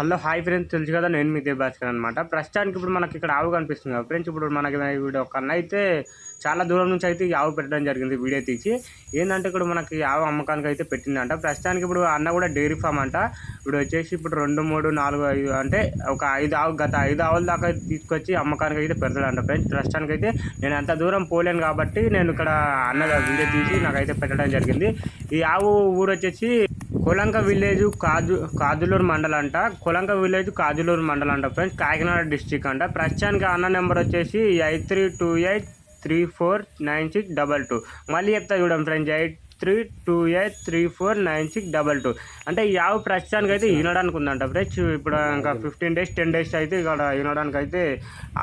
Hello hi friends తెలుసు కదా నేను మీ దేబాస్కర్ అనమాట ప్రస్తుతానికి ఇప్పుడు మనకి ఇక్కడ ఆవు కనిపిస్తుంది కదా ఫ్రెండ్స్ ఇప్పుడు మనకి వీడియో ఒక అన్న అయితే చాలా దూరం నుంచి అయితే ఈ ఆవు పెట్టడం జరిగింది వీడియో తీసి. ఏంటంటే ఇక్కడ మనకి ఆవు అమ్మకానికి అయితే పెట్టిందంట. ప్రస్తుతానికి ఇప్పుడు అన్న కూడా డైరీ ఫామ్ అంట. ఇప్పుడు వచ్చేసి ఇప్పుడు రెండు మూడు నాలుగు ఐదు అంటే ఒక ఐదు ఆవు గత ఐదు ఆవుల దాకా తీసుకొచ్చి అమ్మకానికి అయితే పెడతాడంట ఫ్రెండ్స్. ప్రస్తుతానికి అయితే నేను అంత దూరం పోలేను కాబట్టి నేను ఇక్కడ అన్న వీడియో తీసి నాకైతే పెట్టడం జరిగింది. ఈ ఆవు ఊరు వచ్చేసి కొలంక విలేజ్ కాజు కాజులూరు మండలం అంట కొలంక విలేజ్ కాజులూరు మండలం అంట ఫ్రెండ్స్. కాకినాడ డిస్టిక్ అంట. ప్రస్తుతానికి అన్న నెంబర్ వచ్చేసి eight three two eight three four nine six double two. మళ్ళీ చెప్తా చూడండి friends eight three two eight three four nine six double two అంటే ఈ ఆవు ప్రస్తుతానికి అయితే ఈనడానికి ఉందంట ఫ్రెండ్స్ ఇప్పుడు ఇంకా ఫిఫ్టీన్ డేస్ టెన్ డేస్ అయితే ఇక్కడ ఈనడానికి అయితే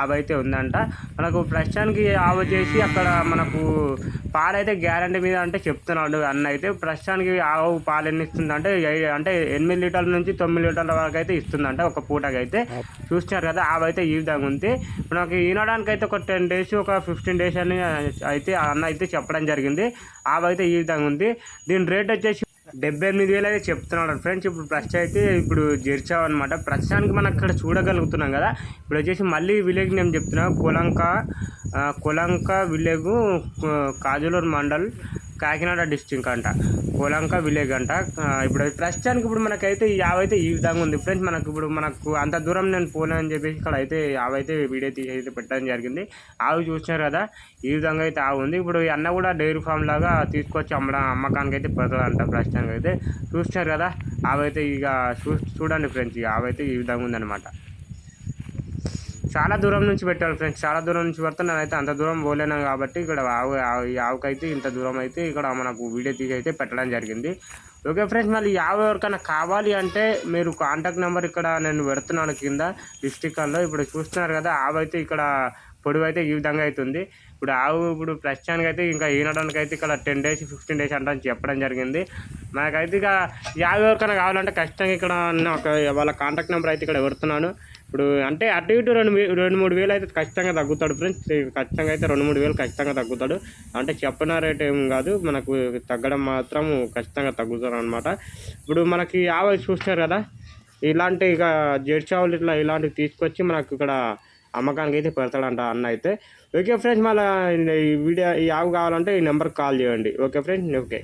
ఆవు అయితే ఉందంట. మనకు ప్రస్తుతానికి ఆవు చేసి అక్కడ మనకు పాలైతే గ్యారంటీ మీద అంటే చెప్తున్నాడు అన్న అయితే ప్రస్తుతానికి ఆవు పాలు ఎన్ని ఇస్తుంది అంటే అంటే ఎనిమిది లీటర్ల నుంచి తొమ్మిది లీటర్ల వరకు అయితే ఇస్తుందంట ఒక పూటకి అయితే చూస్తున్నారు కదా ఆవు అయితే ఈ విధంగా ఉంది. ఇప్పుడు నాకు ఈనడానికి అయితే ఒక టెన్ డేస్ ఒక ఫిఫ్టీన్ డేస్ అని అయితే అన్న అయితే చెప్పడం జరిగింది. ఆవు అయితే ఈ విధంగా ఉంది. దీని రేట్ వచ్చేసి డెబ్బై ఎనిమిది వేలు అయితే చెప్తున్నాడు. ఫ్రెండ్స్ ఇప్పుడు ప్రస్తుతం అయితే ఇప్పుడు జెర్చావు అనమాట ప్రస్తుతానికి మనం ఇక్కడ చూడగలుగుతున్నాం కదా. ఇప్పుడు వచ్చేసి మళ్ళీ విలేజ్ నేను చెప్తున్నా. కొలంక కొలంక విలేజ్ కాజులూరు మండల్ కాకినాడ డిస్ట్రిక్ట్ అంట. కోలంక విలేజ్ అంట. ఇప్పుడు ప్రస్తుతానికి ఇప్పుడు మనకైతే ఈ యావ్ అయితే ఈ విధంగా ఉంది ఫ్రెండ్స్. మనకు ఇప్పుడు మనకు అంత దూరం నేను పోలేను అని చెప్పేసి ఇక్కడ అయితే ఆవు అయితే వీడియో తీసి అయితే పెట్టడం జరిగింది. ఆవు చూసినారు కదా ఈ విధంగా అయితే ఆవు ఉంది. ఇప్పుడు ఈ అన్న కూడా డైరీ ఫామ్ లాగా తీసుకొచ్చి అమ్మడం అమ్మకానికి అయితే పెడతాడంట ప్రస్తుతానికి అయితే చూసినారు కదా ఆవైతే ఇక చూ చూడండి ఫ్రెండ్స్ ఈ ఆవైతే ఈ విధంగా ఉందన్నమాట. చాలా దూరం నుంచి పెట్టాను ఫ్రెండ్స్. చాలా దూరం నుంచి పెడితే నేనైతే అంత దూరం పోలేను కాబట్టి ఇక్కడ ఆవు ఈ ఆవుకైతే ఇంత దూరం అయితే ఇక్కడ మనకు వీడియో తీసి అయితే పెట్టడం జరిగింది. ఓకే ఫ్రెండ్స్ మళ్ళీ యాభై ఎవరికైనా కావాలి అంటే మీరు కాంటాక్ట్ నెంబర్ ఇక్కడ నేను పెడుతున్నాను కింద డిస్టిక్లో ఇప్పుడు చూస్తున్నారు కదా ఆవు అయితే ఇక్కడ పొడవు అయితే ఈ విధంగా అవుతుంది ఇప్పుడు ఆవు ఇప్పుడు ప్రస్తుతానికి అయితే ఇంకా ఈనడానికి అయితే ఇక్కడ టెన్ డేస్ ఫిఫ్టీన్ డేస్ అంటే చెప్పడం జరిగింది. మనకైతే ఇక యాభై ఎవరికైనా కావాలంటే ఖచ్చితంగా ఇక్కడ ఒక వాళ్ళ కాంటాక్ట్ నెంబర్ అయితే ఇక్కడ పెడుతున్నాను. ఇప్పుడు అంటే అటు ఇటు రెండు వే- రెండు మూడు వేలు అయితే ఖచ్చితంగా తగ్గుతాడు ఫ్రెండ్స్. ఖచ్చితంగా అయితే రెండు మూడు వేలు ఖచ్చితంగా తగ్గుతాడు. అంటే చెప్పిన రేట్ ఏం కాదు. మనకు తగ్గడం మాత్రం ఖచ్చితంగా తగ్గుతాడు అనమాట ఇప్పుడు మనకి ఆవులు చూస్తున్నారు కదా ఇలాంటి ఇక జెర్సీ ఆవులు ఇట్లా ఇలాంటివి తీసుకొచ్చి మనకు ఇక్కడ అమ్మకానికి అయితే పెడతాడంట అన్న అయితే. ఓకే ఫ్రెండ్స్ మళ్ళీ ఈ వీడియో ఈ ఆవు కావాలంటే ఈ నెంబర్కి కాల్ చేయండి. Okay friends okay.